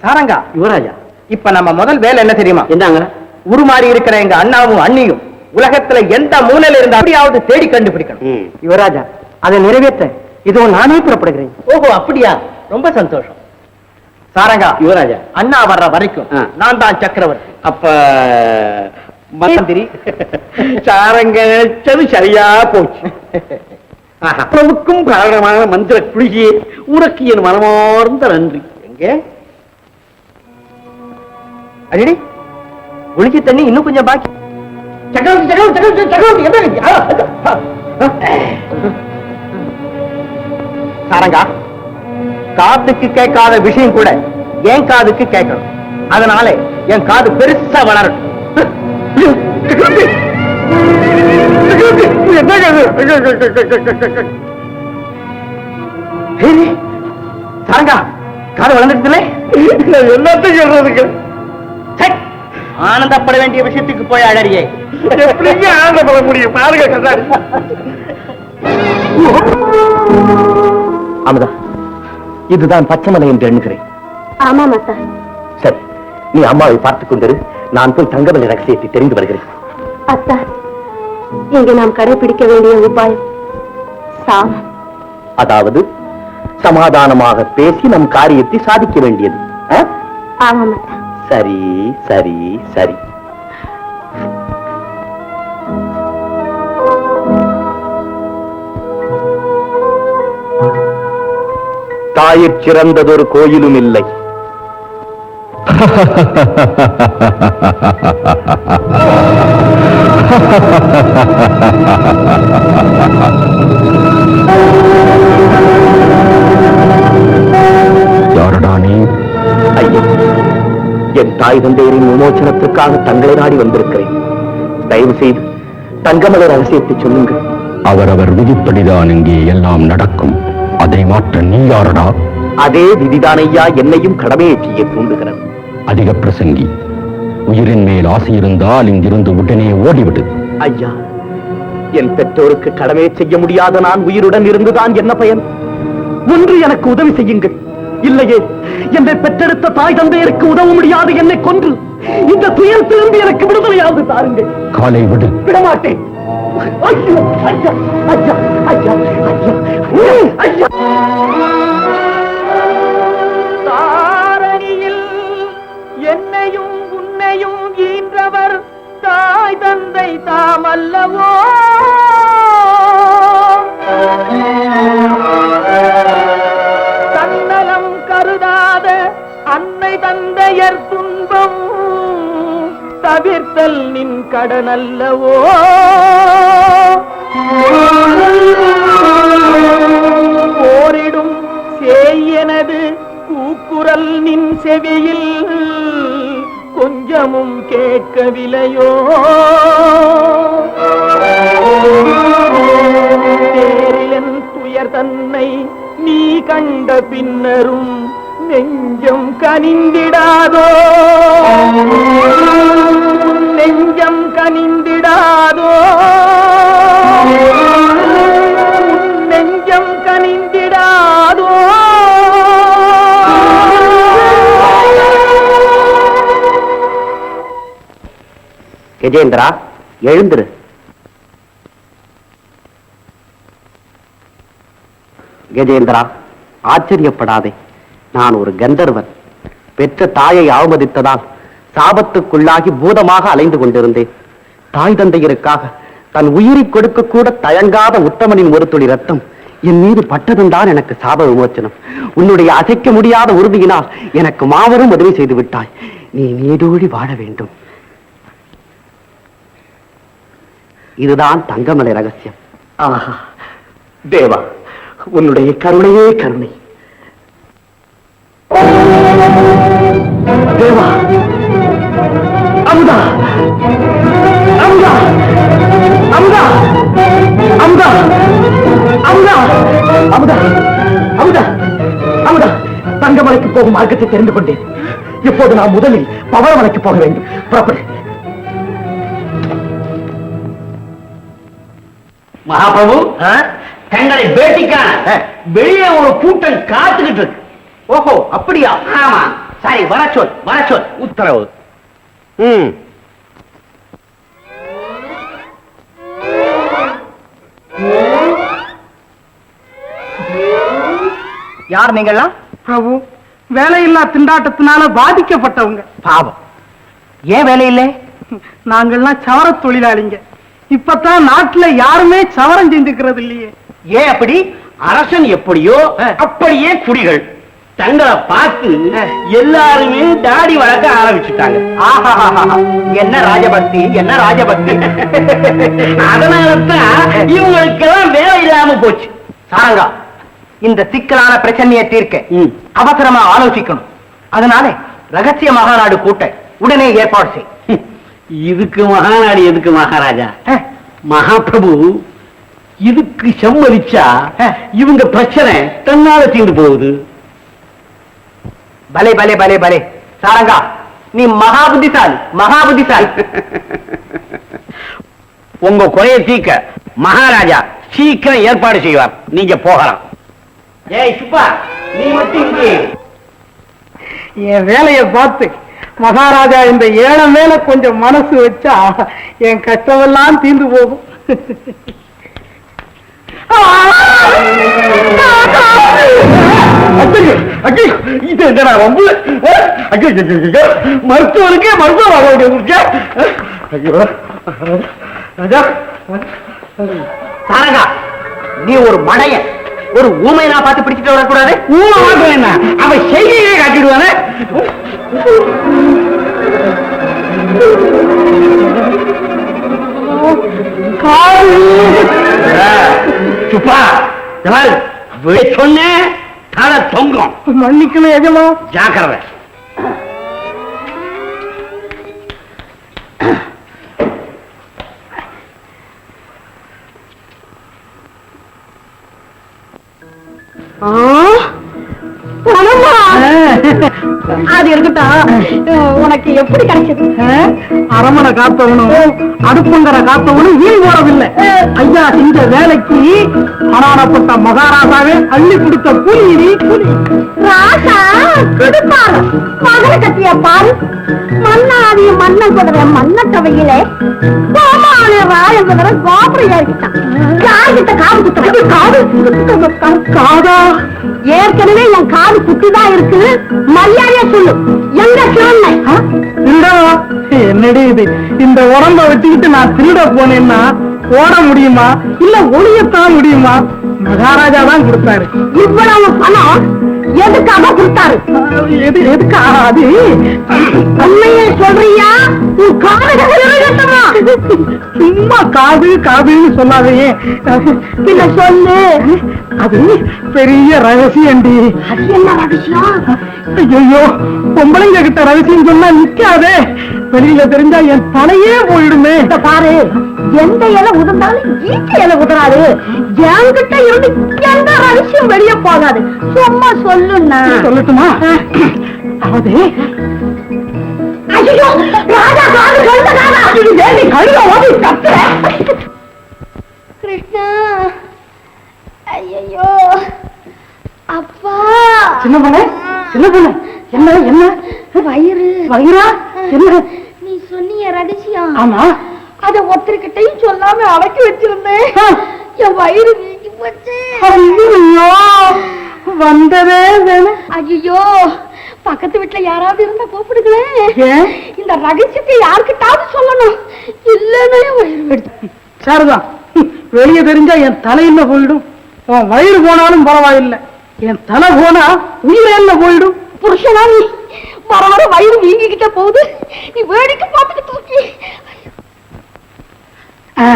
சாரங்கா யுவராஜா இப்ப நம்ம முதல் வேலை என்ன தெரியுமா? என்னங்க? உருமாறி இருக்கிற எங்க அண்ணாவும் அண்ணியும் உலகத்துல எந்த மூலையில இருந்தா அப்படியாவது தேடி கண்டுபிடிக்கணும். யுவராஜா அதை நிறைவேற்ற இதோ நானே புறப்படுகிறேன். ஓஹோ அப்படியா? ரொம்ப சந்தோஷம். சாரங்கா யுவராஜா. அண்ணா வர்ற வரைக்கும் நான் தான் சக்கரவர்த்தி. அப்ப மந்திரி. சாரங்க சரியா போச்சு. அவ்வளவுக்கும் காரணமான மந்திர குளிகையே உனக்கு என் மனமார்ந்த நன்றி. எங்கே? அடி குளிக்க தண்ணி இன்னும் கொஞ்சம் பாக்கி. சக்கரவர்த்தி சக்கரவர்த்தி சக்கரவர்த்தி சக்கரவர்த்தி சாரங்கா காத்துக்கு கேட்காத விஷயம் கூட என் காதுக்கு கேட்கணும். அதனால என் காது பெருசா வளரட்டும். சாரங்கா காது வளர்ந்துருச்சுல எல்லாத்தையும் சொல்றதுக்கு சை, ஆனந்தப்பட வேண்டிய விஷயத்துக்கு போய் அழறியே எப்படிங்க ஆனந்தப்பட முடியும் பாருங்க அமுதா இதுதான் பச்சைமலை என்று எண்ணுகிறேன் ஆமா சரி நீ அம்மாவை பார்த்துக் கொண்டிரு. நான் போய் தங்கமலை ரகசியத்தை தெரிந்து வருகிறேன். அத்தா. இங்கே நாம் கடைபிடிக்க வேண்டிய உபாயம். சாமம் அதாவது சமாதானமாக பேசி நம் காரியத்தை சாதிக்க வேண்டியது. சரி சரி சரி. தாயிற் சிறந்ததொரு கோயிலும் இல்லை. யாரடா நீ? ஐயா என் தாய் தந்தையரின் விமோசனத்துக்காக தங்களை நாடி வந்திருக்கிறேன். தயவு செய்து தங்கமலை ரகசியத்தை சொல்லுங்கள். அவரவர் விதிப்படிதான் இங்கே எல்லாம் நடக்கும். அதை மாற்ற நீ யாரடா? அதே விதிதான் ஐயா என்னையும் கடமையை செய்ய தூண்டுகிறது. அதிக பிரசங்கி. உயிரின் மேல் ஆசை இருந்தால் இங்கிருந்து உடனே ஓடிவிடு. ஐயா என் பெற்றோருக்கு கடமையை செய்ய முடியாத நான் உயிருடன் இருந்துதான் என்ன பயன்? ஒன்று எனக்கு உதவி செய்யுங்கள். இல்லையே என்னை பெற்றெடுத்த தாய் தந்தையருக்கு உதவ முடியாது என்னை கொன்று. இந்த துயரத்திலிருந்து எனக்கு விடுதலையாவது தாருங்கள். காலை விடு. விடமாட்டேன். ஐயோ ஐயா ஐயா ஐயா ஐயா ஐயா. ஈன்றவர் தாய் தந்தை தாமல்லவோ? தன்னலம் கருதாத அன்னை தந்தையர் துன்பம் தவிர்த்தல் நின் கடன் அல்லவோ போரிடும் சேயனது கூக்குரல் நின் செவியில் கொஞ்சமும் கேட்கவில்லையோ? தேரிலன் துயர் தன்னை நீ கண்ட பின்னரும் நெஞ்சம் கனிந்திடாதோ? நெஞ்சம் கனிந்திடாதோ? கஜேந்திரா எழுந்துரு. கஜேந்திரா ஆச்சரியப்படாதே. நான் ஒரு கந்தர்வன். பெற்ற தாயை அவமதித்ததால் சாபத்துக்குள்ளாகி பூதமாக அலைந்து கொண்டிருந்தேன். தாய் தந்தையருக்காக தன் உயிரை கொடுக்க கூட தயங்காத உத்தமனின் ஒரு துளி ரத்தம் என் மீது பட்டதும்தான் எனக்கு சாப விமோச்சனம். உன்னுடைய அசைக்க முடியாத உறுதியினால் எனக்கு மாபெரும் உதவி செய்து விட்டாய் நீ நீடோடி வாழ வேண்டும். இதுதான் தங்கமலை ரகசியம். ஆஹா தேவா உன்னுடைய கருணையே கருணை. தேவா அமுதா அமுதா அமுதா அமுதா அமுதா அமுதா அமுதா அமுதா தங்கமலைக்கு போகும் மார்க்கத்தை தெரிந்து கொண்டேன். இப்போது நான் முதலில் பவளமலைக்கு போக வேண்டும். புறப்படு. மகாபிரபு தங்களை பேட்டிக்கான வெளியே ஒரு கூட்டம் காத்துக்கிட்டு இருக்கு. ஓஹோ அப்படியா? ஆமா. சரி வர சொல் வர சொல் உத்தரவு. ம். யார் நீங்கள்லாம்? பிரபு வேலையில்லா திண்டாட்டத்தினால பாதிக்கப்பட்டவங்க. பாவம். ஏன் வேலை இல்லை? நாங்கள்லாம் சவர தொழிலாளிங்க. இப்பதான் நாட்டுல யாருமே சவரம் செஞ்சுக்கிறது இல்லையே. ஏன் அப்படி? அரசன் எப்படியோ அப்படியே குடிகள். தங்களை பார்த்து எல்லாருமே தாடி வளர்க்க ஆரம்பிச்சுட்டாங்க. என்ன ராஜபக்தி? என்ன ராஜபக்தி? அதனாலதான் இவங்களுக்கெல்லாம் வேலை இல்லாம போச்சு. சாரங்கா இந்த சிக்கலான பிரச்சனையை தீர்க்க. அவசரமா ஆலோசிக்கணும். அதனால ரகசிய மகாநாடு கூட்ட உடனே ஏற்பாடு செய். இதுக்கு மகாநாடு எதுக்கு மகாராஜா? மகாபிரபு இதுக்கு சம்மதிச்சா. இவங்க பிரச்சனை தன்னால தீர்ந்து போகுது. பலே பலே பலே பலே. சாரங்கா நீ மகா புத்திசாலி மகா புத்திசாலி உங்க குறைய தீக்க மகாராஜா சீக்கிரம் ஏற்பாடு செய்வார். நீங்க போகலாம். ஏய் சுப்பா நீ மட்டும். என் வேலையை பார்த்து மகாராஜா இந்த ஏழை மேல கொஞ்சம் மனசு வச்சா என் கஷ்டமெல்லாம் தீர்ந்து போகும். மருத்துவருக்கே மருத்துவம் நீ ஒரு மடைய ஒரு ஊமையனா பார்த்து பிடிச்சிட்டு வரக்கூடாது. ஊமை அவன் செய்தியே காட்டிடுவானே? சுப்பா சொன்னேன் தலை தொங்கும். மன்னிக்கணும் எஜமா. ஜாக்கிரதை. அது இருக்கட்டும் உனக்கு எப்படி கிடைச்சது அரமனை காத்தவனும் அடுப்பங்கரை காத்தவனும் வீண் போறதில்லை. ஐயா செஞ்ச வேலைக்கு அனானப்பட்ட மகாராஜாவே அள்ளி ராசா கொடுப்பாரு மகன கத்திய பாரு. மன்னாதி மன்ன குதிரை மன்ன சபையிலே கோமாளி ராய குதிரை கோபுரம் யார்கிட்ட காது குத்துறது காது? காதா. ஏற்கனவே என் காது குட்டிதான் இருக்கு. மரியாதை உண்மையை சொல்லு. எங்க திருடவா என்னடி இது? இந்த உடம்ப வச்சுக்கிட்டு நான் திருட போனேன்னா ஓட முடியுமா? இல்ல ஒளியத்தான் முடியுமா? மகாராஜா தான் கொடுத்தாரு. இவ்வளவு பணம்? எதுக்காக கொடுத்தாரு? எது எதுக்கா அது? உண்மையை சொல்றியா? உன் சும்மா காது காதுன்னு சொல்லாதையே. பின்ன சொல்லு. அது பெரிய ரகசியம்டி அது என்ன ரகசியம்? ஐயோ பொம்பளைங்க கிட்ட ரகசியம் சொன்னா நிக்காதே. வெளியில தெரிஞ்சா என் தலையே போயிடுமே. பாரு எந்த இலை உதிர்ந்தாலும் ஈட்டி இலை உதிராது. என்கிட்ட இருந்து எந்த ரகசியம் வெளிய போகாது. சும்மா சொல்லுண்ணா. சொல்லட்டுமா? அதாவது ஐயோ ராஜா காது கழுத காதா. ஏண்டி கழுத ஓடி கத்துற? கிருஷ்ணா ஐயோ அப்பா. சின்ன பொண்ணு சின்ன பொண்ணு. என்ன என்ன? வயிறு. வயிறா? நீ சொன்னிய ரகசியம். ஆமா. அத ஒருத்தர்கிட்டயும் சொல்லாம அடக்கி வச்சிருந்தேன். என் வயிறு வீங்கி போச்சு. ஐயோ வந்ததே ஐயோ பக்கத்து வீட்டுல யாராவது இருந்தா கூப்பிடுங்களேன் ஏன்? இந்த ரகசியத்தை யாருக்கிட்டாவது சொல்லணும். இல்லன்னு வயிறு வெடிச்சு சரிதான் வெளியே தெரிஞ்சா என் தலையில போயிடும்? உன் வயிறு போனாலும் பரவாயில்லை. என் தலை போனா உயிர் என்ன போயிடும்? புருஷனா நீ வர வர வயிறு வீங்கிக்கிட்டே போகுது. நீ வேடிக்கை பார்த்துட்டு ஆ,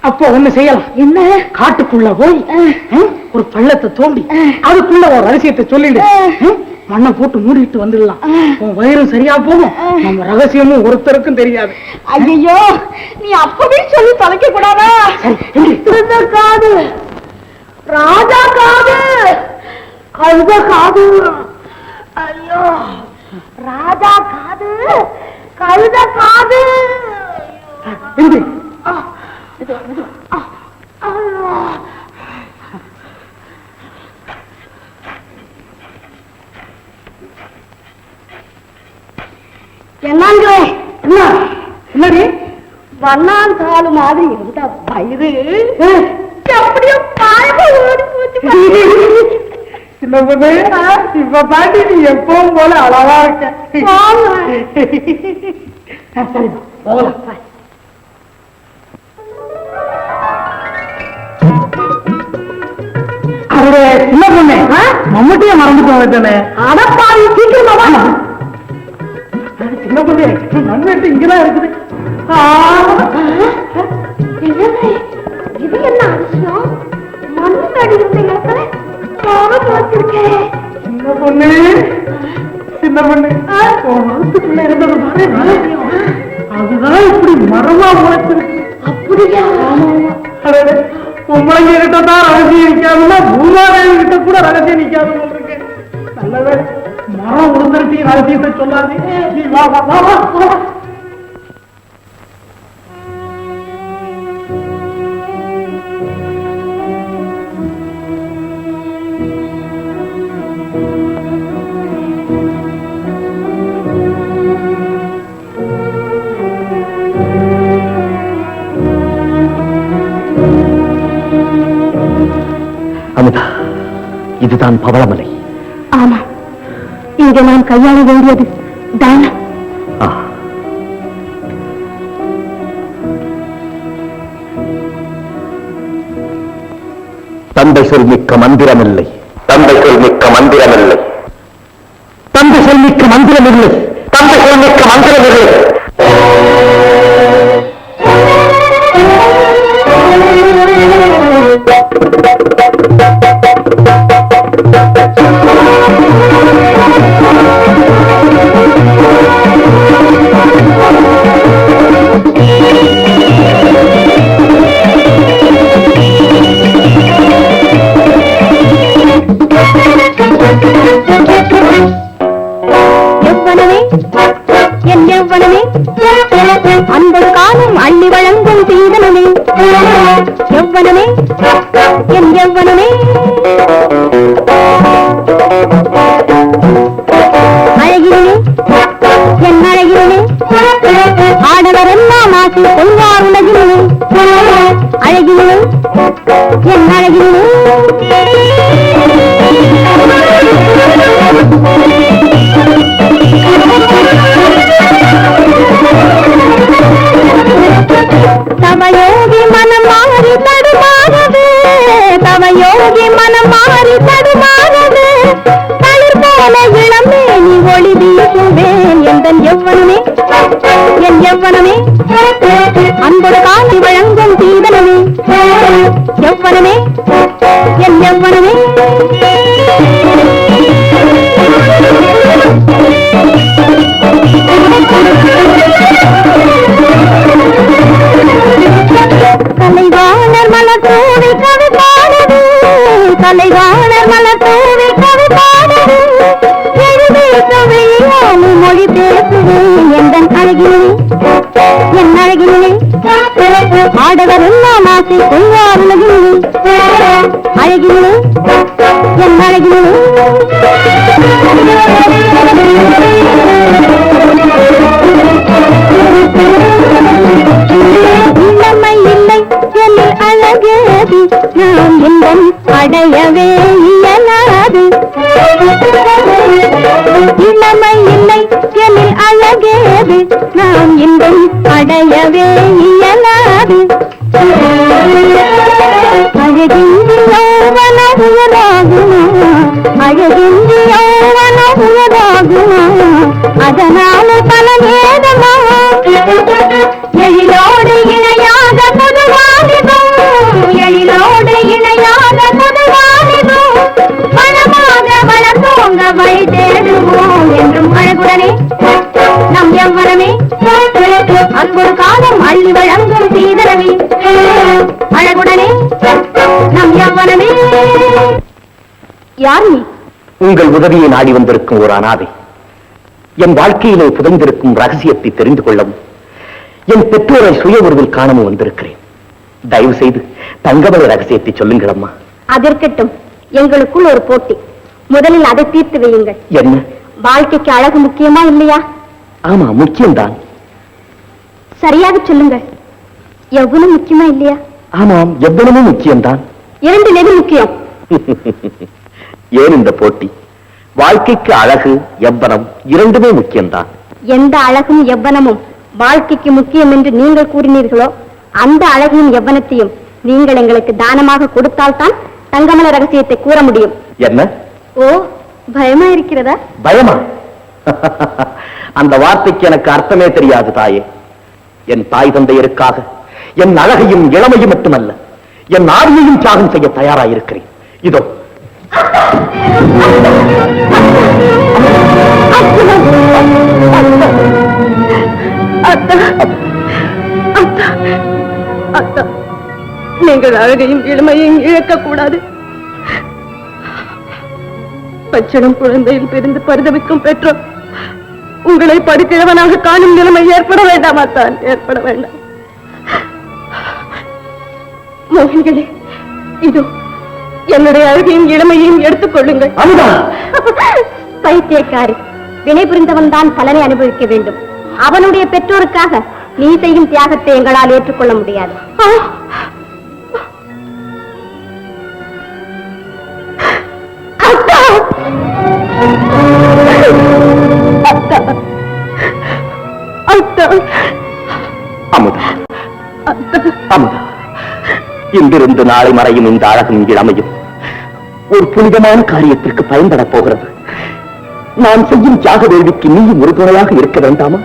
அப்போ ஒண்ணு செய்யலாம். என்ன? காட்டுக்குள்ள போய் ஒரு பள்ளத்தை தோண்டி அதுக்குள்ள ஒரு ரகசியத்தை சொல்லிடு. மண்ணை போட்டு மூடிட்டு வந்துடலாம். உன் வயிறும் சரியா போகும். நம்ம ரகசியமும் ஒருத்தருக்கும் தெரியாது. ஐயோ நீ அப்பவே சொல்லி தொலைக்க கூடாதா? காது. ராஜா காது. கழுத காது. ஐயோ. ராஜா காது கழுத காது. எந்திரி. என்ன? என்னடி வண்ணாந்தாளு மாதிரி இருந்த வயிறு எப்படியோ பாயமா ஓடி போச்சு சின்ன இப்ப பாட்டி நீ எப்பவும் போல அழகா இருக்க. போங்க. போகலாம் அவரு சின்ன பொண்ணு மறந்துட்டோம் சீக்கிரமா சின்ன பொண்ணு? மண்வெட்டு இங்கதான் இருக்குது. இது என்ன அதிசயம்? இருந்த இடத்துல காது வச்சிருக்கேன் சின்ன பொண்ணு. சின்ன பொண்ணு. மனசுக்குள்ள இருந்தது அதுதான் இப்படி மரமா முளைச்சிருக்கு அப்படியா பொம்பளைங்க கிட்ட தான் ரகசியம் நிக்காதுன்னா பூமாதேவி கிட்ட கூட ரகசியம் நிக்காது நல்லவே மரம் உளுந்துருட்டி ரகசியத்தை சொல்லாதே நீ வா வா வா வா இதுதான் பவளமலை. ஆமா. இங்க நான் கையாள வேண்டியது தானம் தந்தை சொல் மிக்க மந்திரமில்லை. கொள்வார் உலகில் அழகில் என் அழகில். தவயோகி மனம் மாறி தடுமாறது தவயோகி மனம் மாறி தடுமாறது தளிர் போல இளமே நீ ஒளி வீசுவேன் எந்த எவ்வனமே என் எவ்வனமே. அன்போடு காலை வழங்கும் தீவனமே எவ்வனமே? என் எவ்வனமே? அன்பொரு காலம் அள்ளி வழங்கும் சீதரமே அழகுடனே நம் எவ்வளமே யார் நீ? உங்கள் உதவியை நாடி வந்திருக்கும் ஒரு அனாதை. என் வாழ்க்கையிலே புதைந்திருக்கும் ரகசியத்தை தெரிந்து கொள்ளவும் என் பெற்றோரை சுய உருவில் காணவும் வந்திருக்கிறேன். தயவு செய்து தங்கமலை ரகசியத்தை சொல்லுங்கள் அம்மா. அதற்கட்டும் எங்களுக்குள் ஒரு போட்டி. முதலில் அதை தீர்த்து வையுங்கள். என்ன? வாழ்க்கைக்கு அழகு முக்கியமா இல்லையா? ஆமா முக்கியம்தான். சரியாக சொல்லுங்கள். எவ்வளவு முக்கியமா இல்லையா? ஆமாம் எவ்வளவும் முக்கியம்தான்? இரண்டு எது முக்கியம்? ஏன் இந்த போட்டி? வாழ்க்கைக்கு அழகு எவ்வனம் இரண்டுமே முக்கியம்தான். எந்த அழகும் எவ்வனமும் வாழ்க்கைக்கு முக்கியம் என்று நீங்கள் கூறினீர்களோ அந்த அழகையும் எவ்வனத்தையும் நீங்கள் எங்களுக்கு தானமாக கொடுத்தால்தான் தங்கமல ரகசியத்தை கூற முடியும். என்ன? ஓ பயமா இருக்கிறதா? பயமா? அந்த வார்த்தைக்கு எனக்கு அர்த்தமே தெரியாது தாயே. என் தாய் தந்தையருக்காக என் அழகையும் இளமையும் மட்டுமல்ல என் ஆவியையும் தியாகம் செய்ய தயாராயிருக்கிறேன். இதோ. அத்தா நீங்கள் அழகையும் இளமையும் இழக்கக்கூடாது. பச்சனம் குழந்தையில் பிரிந்து பரிதவிக்கும் பெற்றோர் உங்களை படுக்கிழவனாக காணும் நிலைமை ஏற்பட வேண்டாமா தான் ஏற்பட வேண்டாம். மோகினிகளே இதோ என்னுடைய அழகையும் இளமையையும் எடுத்துக் கொள்ளுங்கள். அமுதா! பைத்தியக்காரி வினை புரிந்தவன் தான் பலனை அனுபவிக்க வேண்டும். அவனுடைய பெற்றோருக்காக நீ செய்யும் தியாகத்தை எங்களால் ஏற்றுக்கொள்ள முடியாது. இன்றிருந்து நாளை மறையும் இந்த அழகும் இளமையும் ஒரு புனிதமான காரியத்திற்கு பயன்படப் போகிறது. நான் செய்யும் தியாக வேள்விக்கு நீயும் ஒரு துணையாக இருக்க வேண்டாமா?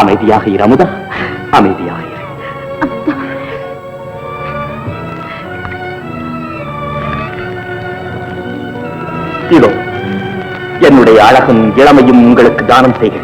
அமைதியாக இரு அமுதா. அமைதியாக இதோ என்னுடைய அழகும் இளமையும் உங்களுக்கு தானம் செய்கிறேன்.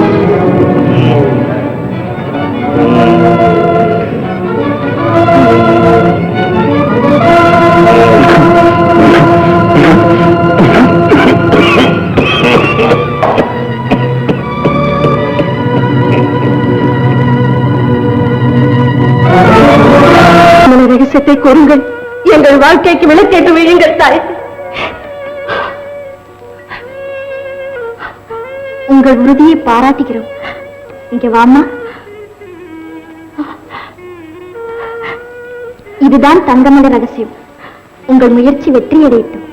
தங்கமணி ரகசியத்தை எங்கள் வாழ்க்கைக்கு விளக்கேற்று விழுங்கள் தாய். உங்கள் உறுதியை பாராட்டுகிறோம். இங்க வாமா. இதுதான் தங்கமணி ரகசியம். உங்கள் முயற்சி வெற்றியடையட்டும்.